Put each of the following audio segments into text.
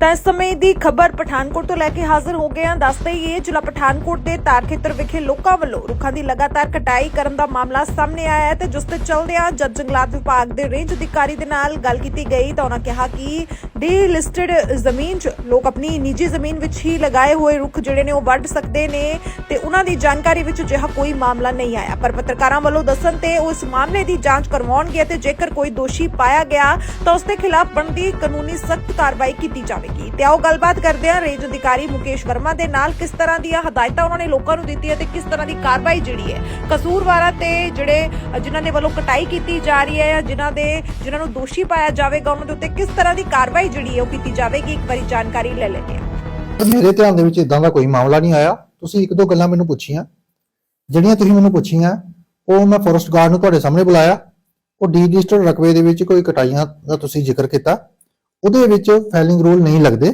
ਤਾਂ ਇਸ ਸਮੇਂ ਦੀ ਖਬਰ ਪਠਾਨਕੋਟ ਤੋਂ ਲੈ ਕੇ ਹਾਜ਼ਰ ਹੋ ਗਏ ਹਾਂ। ਦੱਸਦੇ ਹੀ ਜ਼ਿਲ੍ਹਾ ਪਠਾਨਕੋਟ ਦੇ ਤਾਰ ਖੇਤਰ ਵਿਖੇ ਲੋਕਾਂ ਵੱਲੋਂ ਰੁੱਖਾਂ ਦੀ ਲਗਾਤਾਰ ਕਟਾਈ ਕਰਨ ਦਾ ਮਾਮਲਾ ਸਾਹਮਣੇ ਆਇਆ ਹੈ ਤੇ ਜਿਸ ਤੇ ਚੱਲਦਿਆਂ ਜੱਜ ਜੰਗਲਾਤ ਵਿਭਾਗ ਦੇ ਰੇਂਜ ਅਧਿਕਾਰੀ ਦੇ ਨਾਲ ਗੱਲ ਕੀਤੀ ਗਈ ਤਾਂ ਉਹਨਾਂ ਕਿਹਾ ਕਿ ਡੀ ਲਿਸਟਡ ਜ਼ਮੀਨ 'ਚ ਲੋਕ ਆਪਣੀ ਨਿੱਜੀ ਜ਼ਮੀਨ ਵਿੱਚ ਹੀ ਲਗਾਏ ਹੋਏ ਰੁੱਖ ਜਿਹੜੇ ਨੇ ਉਹ ਵੱਢ ਸਕਦੇ ਨੇ ਤੇ ਉਹਨਾਂ ਦੀ ਜਾਣਕਾਰੀ ਵਿੱਚ ਅਜਿਹਾ ਕੋਈ ਮਾਮਲਾ ਨਹੀਂ ਆਇਆ। ਪਰ ਪੱਤਰਕਾਰਾਂ ਵੱਲੋਂ ਦੱਸਣ ਤੇ ਉਸ ਮਾਮਲੇ ਦੀ ਜਾਂਚ ਕਰਵਾਉਣਗੇ ਤੇ ਜੇਕਰ ਕੋਈ ਦੋਸ਼ੀ ਪਾਇਆ ਗਿਆ ਤਾਂ ਉਸ ਦੇ ਖਿਲਾਫ ਬਣਦੀ ਕਾਨੂੰਨੀ ਸਖਤ ਕਾਰਵਾਈ ਕੀਤੀ ਜਾਵੇ ਜਾਵੇਗੀ। ਤੇ ਆਓ ਗੱਲਬਾਤ ਕਰਦੇ ਹਾਂ ਰੇਂਜ ਅਧਿਕਾਰੀ ਮੁਕੇਸ਼ ਵਰਮਾ ਦੇ ਨਾਲ ਕਿਸ ਤਰ੍ਹਾਂ ਦੀਆਂ ਹਦਾਇਤਾਂ ਉਹਨਾਂ ਨੇ ਲੋਕਾਂ ਨੂੰ ਦਿੱਤੀਆਂ ਤੇ ਕਿਸ ਤਰ੍ਹਾਂ ਦੀ ਕਾਰਵਾਈ ਜਿਹੜੀ ਹੈ। ਕਸੂਰਵਾਰਾਂ ਤੇ ਜਿਹੜੇ ਜਿਨ੍ਹਾਂ ਦੇ ਵੱਲੋਂ ਕਟਾਈ ਕੀਤੀ ਜਾ ਰਹੀ ਹੈ ਜਾਂ ਜਿਨ੍ਹਾਂ ਦੇ ਜਿਨ੍ਹਾਂ ਨੂੰ ਦੋਸ਼ੀ ਪਾਇਆ ਜਾਵੇਗਾ, ਉਹਨਾਂ ਦੇ ਉੱਤੇ ਕਿਸ ਤਰ੍ਹਾਂ ਦੀ ਕਾਰਵਾਈ ਜਿਹੜੀ ਹੈ ਉਹ ਕੀਤੀ ਜਾਵੇਗੀ, ਇੱਕ ਵਾਰੀ ਜਾਣਕਾਰੀ ਲੈ ਲੈਂਦੇ ਹਾਂ। ਮੇਰੇ ਧਿਆਨ ਦੇ ਵਿੱਚ ਇਦਾਂ ਦਾ ਕੋਈ ਮਾਮਲਾ ਨਹੀਂ ਆਇਆ। ਤੁਸੀਂ ਇੱਕ ਦੋ ਗੱਲਾਂ ਮੈਨੂੰ ਪੁੱਛੀਆਂ। ਜਿਹੜੀਆਂ ਤੁਸੀਂ ਮੈਨੂੰ ਪੁੱਛੀਆਂ, ਉਹ ਮੈਂ ਫੋਰੈਸਟ ਗਾਰਡ ਨੂੰ ਤੁਹਾਡੇ ਸਾਹਮਣੇ ਬੁਲਾਇਆ। ਉਹ ਡੀ ਰਕਬੇ ਦੇ ਵਿੱਚ ਕੋਈ ਕਟਾਈਆਂ ਦਾ ਤੁਸੀਂ ਜ਼ਿਕਰ ਕੀਤਾ। ਉਹਦੇ ਵਿੱਚ ਫੈਲਿੰਗ ਰੂਲ ਨਹੀਂ ਲੱਗਦੇ।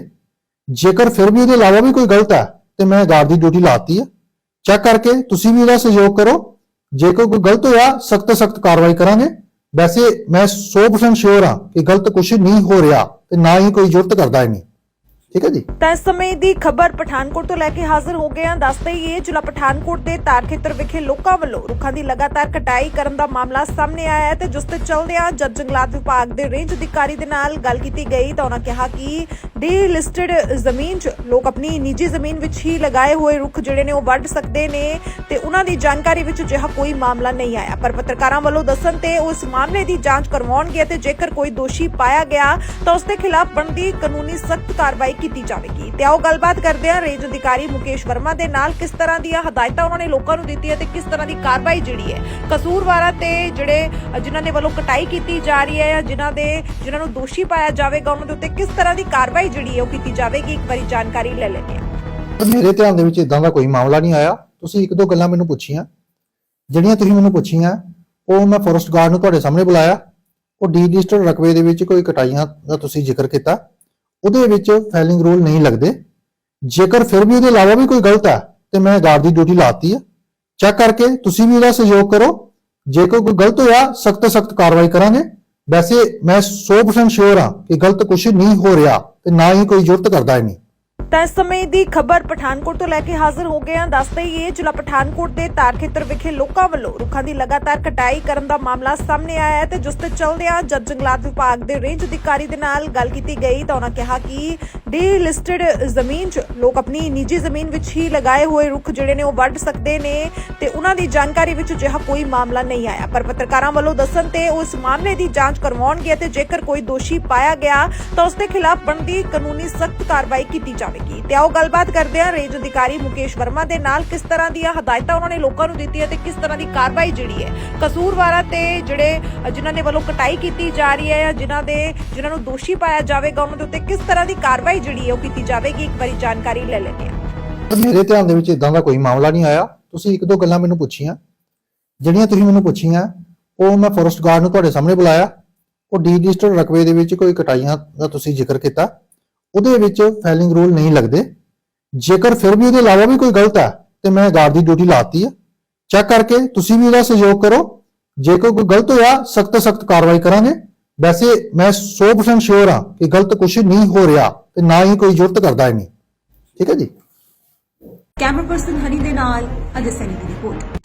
ਜੇਕਰ ਫਿਰ ਵੀ ਉਹਦੇ ਇਲਾਵਾ ਵੀ ਕੋਈ ਗਲਤ ਹੈ, ਤੇ ਮੈਂ ਗਾਰਡ ਦੀ ਡਿਊਟੀ ਲਾਤੀ ਹੈ। ਚੈੱਕ ਕਰਕੇ ਤੁਸੀਂ ਵੀ ਉਹਦਾ ਸਹਿਯੋਗ ਕਰੋ। ਜੇਕਰ ਕੋਈ ਗਲਤ ਹੋਇਆ, ਸਖਤ ਸਖਤ ਕਾਰਵਾਈ ਕਰਾਂਗੇ। ਵੈਸੇ ਮੈਂ 100% ਸ਼ੋਰ ਹਾਂ ਕਿ ਗਲਤ ਕੁਝ ਨਹੀਂ ਹੋ ਰਿਹਾ ਤੇ ਨਾ ਹੀ ਕੋਈ ਜ਼ਰੂਰਤ ਕਰਦਾ ਹੈ ਨਹੀਂ ਠੀਕ ਹੈ ਜੀ? ਤਾਂ ਇਸ ਸਮੇਂ ਦੀ ਖਬਰ ਪਠਾਨਕੋਟ ਤੋਂ ਲੈ ਕੇ ਹਾਜ਼ਰ ਹੋ ਗਏ ਹਾਂ। ਦੱਸਦੇ ਹੀ ਇਹ ਜ਼ਿਲ੍ਹਾ ਪਠਾਨਕੋਟ ਦੇ ਤਾਰ ਖੇਤਰ ਵਿਖੇ ਲੋਕਾਂ ਵੱਲੋਂ ਰੁੱਖਾਂ ਦੀ ਲਗਾਤਾਰ ਕਟਾਈ ਕਰਨ ਦਾ ਮਾਮਲਾ ਸਾਹਮਣੇ ਆਇਆ ਹੈ ਤੇ ਜਿਸ ਤੇ ਚੱਲਦਿਆਂ ਜੱਜ ਜੰਗਲਾਤ ਵਿਭਾਗ ਦੇ ਰੇਂਜ ਅਧਿਕਾਰੀ ਦੇ ਨਾਲ ਗੱਲ ਕੀਤੀ ਗਈ ਤਾਂ ਉਹਨਾਂ ਕਿਹਾ ਕਿ ਡੀ ਜ਼ਮੀਨ 'ਚ ਲੋਕ ਆਪਣੀ ਨਿੱਜੀ ਜ਼ਮੀਨ ਵਿੱਚ ਹੀ ਲਗਾਏ ਹੋਏ ਰੁੱਖ ਜਿਹੜੇ ਨੇ ਉਹ ਵੱਢ ਸਕਦੇ ਨੇ ਤੇ ਉਹਨਾਂ ਦੀ ਜਾਣਕਾਰੀ ਵਿੱਚ ਅਜਿਹਾ ਕੋਈ ਮਾਮਲਾ ਨਹੀਂ ਆਇਆ। ਪਰ ਪੱਤਰਕਾਰਾਂ ਵੱਲੋਂ ਦੱਸਣ ਤੇ ਉਸ ਮਾਮਲੇ ਦੀ ਜਾਂਚ ਕਰਵਾਉਣਗੇ ਤੇ ਜੇਕਰ ਕੋਈ ਦੋਸ਼ੀ ਪਾਇਆ ਗਿਆ ਤਾਂ ਉਸ ਦੇ ਖਿਲਾਫ ਬਣਦੀ ਕਾਨੂੰਨੀ ਸਖਤ ਕਾਰਵਾਈ ਕੀਤੀ ਜਾਵੇਗੀ। ਤੇ ਆਓ ਗੱਲਬਾਤ ਕਰਦੇ ਹਾਂ ਰੇਂਜ ਅਧਿਕਾਰੀ ਮੁਕੇਸ਼ ਵਰਮਾ ਦੇ ਨਾਲ ਕਿਸ ਤਰ੍ਹਾਂ ਦੀਆਂ ਹਦਾਇਤਾਂ ਉਹਨਾਂ ਨੇ ਲੋਕਾਂ ਨੂੰ ਦਿੱਤੀਆਂ ਤੇ ਕਿਸ ਤਰ੍ਹਾਂ ਦੀ ਕਾਰਵਾਈ ਜਿਹੜੀ ਹੈ। ਕਸੂਰਵਾਰਾਂ ਤੇ ਜਿਹੜੇ ਜਿਨ੍ਹਾਂ ਦੇ ਵੱਲੋਂ ਕਟਾਈ ਕੀਤੀ ਜਾ ਰਹੀ ਹੈ ਜਾਂ ਜਿਨ੍ਹਾਂ ਦੇ ਜਿਨ੍ਹਾਂ ਨੂੰ ਦੋਸ਼ੀ ਪਾਇਆ ਜਾਵੇਗਾ, ਉਹਨਾਂ ਦੇ ਉੱਤੇ ਕਿਸ ਤਰ੍ਹਾਂ ਦੀ ਕਾਰਵਾਈ ਜਿਹੜੀ ਹੈ ਉਹ ਕੀਤੀ ਜਾਵੇਗੀ, ਇੱਕ ਵਾਰੀ ਜਾਣਕਾਰੀ ਲੈ ਲੈਂਦੇ ਹਾਂ। ਮੇਰੇ ਧਿਆਨ ਦੇ ਵਿੱਚ ਇਦਾਂ ਦਾ ਕੋਈ ਮਾਮਲਾ ਨਹੀਂ ਆਇਆ। ਤੁਸੀਂ ਇੱਕ ਦੋ ਗੱਲਾਂ ਮੈਨੂੰ ਪੁੱਛੀਆਂ। ਜਿਹੜੀਆਂ ਤੁਸੀਂ ਮੈਨੂੰ ਪੁੱਛੀਆਂ, ਉਹ ਮੈਂ ਫੋਰੈਸਟ ਗਾਰਡ ਨੂੰ ਤੁਹਾਡੇ ਸਾਹਮਣੇ ਬੁਲਾਇਆ। ਉਹ ਡੀ ਰਕਬੇ ਦੇ ਵਿੱਚ ਕੋਈ ਕਟਾਈਆਂ ਦਾ ਤੁਸੀਂ ਜ਼ਿਕਰ ਕੀਤਾ। ਉਹਦੇ ਵਿੱਚ ਫੈਲਿੰਗ ਰੂਲ ਨਹੀਂ ਲੱਗਦੇ। ਜੇਕਰ ਫਿਰ ਵੀ ਉਹਦੇ ਇਲਾਵਾ ਵੀ ਕੋਈ ਗਲਤ ਹੈ, ਤੇ ਮੈਂ ਗਾਰਡ ਦੀ ਡਿਊਟੀ ਲਾਤੀ ਹੈ ਚੈੱਕ ਕਰਕੇ ਤੁਸੀਂ ਵੀ ਉਹਦਾ ਸਹਿਯੋਗ ਕਰੋ। ਜੇਕਰ ਕੋਈ ਗਲਤ ਹੋਇਆ, ਸਖਤ ਸਖਤ ਕਾਰਵਾਈ ਕਰਾਂਗੇ। ਵੈਸੇ ਮੈਂ 100% ਸ਼ੋਰ ਹਾਂ ਕਿ ਗਲਤ ਕੁਝ ਨਹੀਂ ਹੋ ਰਿਹਾ ਤੇ ਨਾ ਹੀ ਕੋਈ ਜ਼ਰੂਰਤ ਕਰਦਾ ਹੈ ਨਹੀਂ ਤਾਂ ਇਸ ਸਮੇਂ ਦੀ ਖਬਰ ਪਠਾਨਕੋਟ ਤੋਂ ਲੈ ਕੇ ਹਾਜ਼ਰ ਹੋ ਗਏ ਹਾਂ। ਦੱਸਦੇ ਹੀ ਇਹ ਜ਼ਿਲ੍ਹਾ ਪਠਾਨਕੋਟ ਦੇ ਤਾਰ ਖੇਤਰ ਵਿਖੇ ਲੋਕਾਂ ਵੱਲੋਂ ਰੁੱਖਾਂ ਦੀ ਲਗਾਤਾਰ ਕਟਾਈ ਕਰਨ ਦਾ ਮਾਮਲਾ ਸਾਹਮਣੇ ਆਇਆ ਹੈ ਤੇ ਜਿਸ ਤੇ ਚੱਲਦਿਆਂ ਜੱਜ ਜੰਗਲਾਤ ਵਿਭਾਗ ਦੇ ਰੇਂਜ ਅਧਿਕਾਰੀ ਦੇ ਨਾਲ ਗੱਲ ਕੀਤੀ ਗਈ ਤਾਂ ਉਹਨਾਂ ਕਿਹਾ ਕਿ ਡੀ ਲਿਸਟਡ ਜ਼ਮੀਨ 'ਚ ਲੋਕ ਆਪਣੀ ਨਿੱਜੀ ਜ਼ਮੀਨ ਵਿੱਚ ਹੀ ਲਗਾਏ ਹੋਏ ਰੁੱਖ ਜਿਹੜੇ ਨੇ ਉਹ ਵੱਢ ਸਕਦੇ ਨੇ ਤੇ ਉਹਨਾਂ ਦੀ ਜਾਣਕਾਰੀ ਵਿੱਚ ਅਜਿਹਾ ਕੋਈ ਮਾਮਲਾ ਨਹੀਂ ਆਇਆ। ਪਰ ਪੱਤਰਕਾਰਾਂ ਵੱਲੋਂ ਦੱਸਣ ਤੇ ਉਸ ਮਾਮਲੇ ਦੀ ਜਾਂਚ ਕਰਵਾਉਣਗੇ ਤੇ ਜੇਕਰ ਕੋਈ ਦੋਸ਼ੀ ਪਾਇਆ ਗਿਆ ਤਾਂ ਉਸ ਦੇ ਖਿਲਾਫ ਬਣਦੀ ਕਾਨੂੰਨੀ ਸਖਤ ਕਾਰਵਾਈ ਕੀਤੀ ਜਾਵੇਗੀ ਤੇ ਆਓ ਗੱਲਬਾਤ ਕਰਦੇ ਹਾਂ ਰੇਂਜ ਅਧਿਕਾਰੀ ਮੁਕੇਸ਼ ਵਰਮਾ ਦੇ ਨਾਲ ਕਿਸ ਤਰ੍ਹਾਂ ਦੀਆਂ ਹਦਾਇਤਾਂ ਉਹਨਾਂ ਨੇ ਲੋਕਾਂ ਨੂੰ ਦਿੱਤੀਆਂ ਤੇ ਕਿਸ ਤਰ੍ਹਾਂ ਦੀ ਕਾਰਵਾਈ ਜਿਹੜੀ ਹੈ। ਕਸੂਰਵਾਰਾਂ ਤੇ ਜਿਹੜੇ ਜਿਨ੍ਹਾਂ ਦੇ ਵੱਲੋਂ ਕਟਾਈ ਕੀਤੀ ਜਾ ਰਹੀ ਹੈ ਜਾਂ ਜਿਨ੍ਹਾਂ ਦੇ ਜਿਨ੍ਹਾਂ ਨੂੰ ਦੋਸ਼ੀ ਪਾਇਆ ਜਾਵੇਗਾ, ਉਹਨਾਂ ਦੇ ਉੱਤੇ ਕਿਸ ਤਰ੍ਹਾਂ ਦੀ ਕਾਰਵਾਈ ਜਿਹੜੀ ਹੈ ਉਹ ਕੀਤੀ ਜਾਵੇਗੀ, ਇੱਕ ਵਾਰੀ ਜਾਣਕਾਰੀ ਲੈ ਲੈਂਦੇ ਹਾਂ। ਮੇਰੇ ਧਿਆਨ ਦੇ ਵਿੱਚ ਇਦਾਂ ਦਾ ਕੋਈ ਮਾਮਲਾ ਨਹੀਂ ਆਇਆ। ਤੁਸੀਂ ਇੱਕ ਦੋ ਗੱਲਾਂ ਮੈਨੂੰ ਪੁੱਛੀਆਂ। ਜਿਹੜੀਆਂ ਤੁਸੀਂ ਮੈਨੂੰ ਪੁੱਛੀਆਂ, ਉਹ ਮੈਂ ਫੋਰੈਸਟ ਗਾਰਡ ਨੂੰ ਤੁਹਾਡੇ ਸਾਹਮਣੇ ਬੁਲਾਇਆ। ਉਹ ਡੀ ਰਕਬੇ ਦੇ ਵਿੱਚ ਕੋਈ ਕਟਾਈਆਂ ਦਾ ਤੁਸੀਂ ਜ਼ਿਕਰ ਕੀਤਾ। ਉਹਦੇ ਵਿੱਚ ਫਾਈਲਿੰਗ ਰੂਲ ਨਹੀਂ ਲੱਗਦੇ। ਜੇਕਰ ਫਿਰ ਵੀ ਉਹਦੇ ਇਲਾਵਾ ਵੀ ਕੋਈ ਗਲਤ ਹੈ, ਤੇ ਮੈਂ ਗਾਰਡ ਦੀ ਡਿਊਟੀ ਲਾਤੀ ਹੈ ਚੈੱਕ ਕਰਕੇ ਤੁਸੀਂ ਵੀ ਉਹਦਾ ਸਹਿਯੋਗ ਕਰੋ। ਜੇਕਰ ਕੋਈ ਗਲਤ ਹੋਇਆ, ਸਖਤ ਸਖਤ ਕਾਰਵਾਈ ਕਰਾਂਗੇ। ਵੈਸੇ ਮੈਂ 100% ਸ਼ੋਰ ਹਾਂ ਕਿ ਗਲਤ ਕੁਝ ਨਹੀਂ ਹੋ ਰਿਹਾ ਤੇ ਨਾ ਹੀ ਕੋਈ ਜ਼ਰੂਰਤ ਕਰਦਾ ਹੈ ਨਹੀਂ ਠੀਕ ਹੈ ਜੀ? ਕੈਮਰਾ ਪਰਸਨ ਹਨੀ ਦੇ ਨਾਲ ਅਜੇ ਸੈਨੀ ਦੀ ਰਿਪੋਰਟ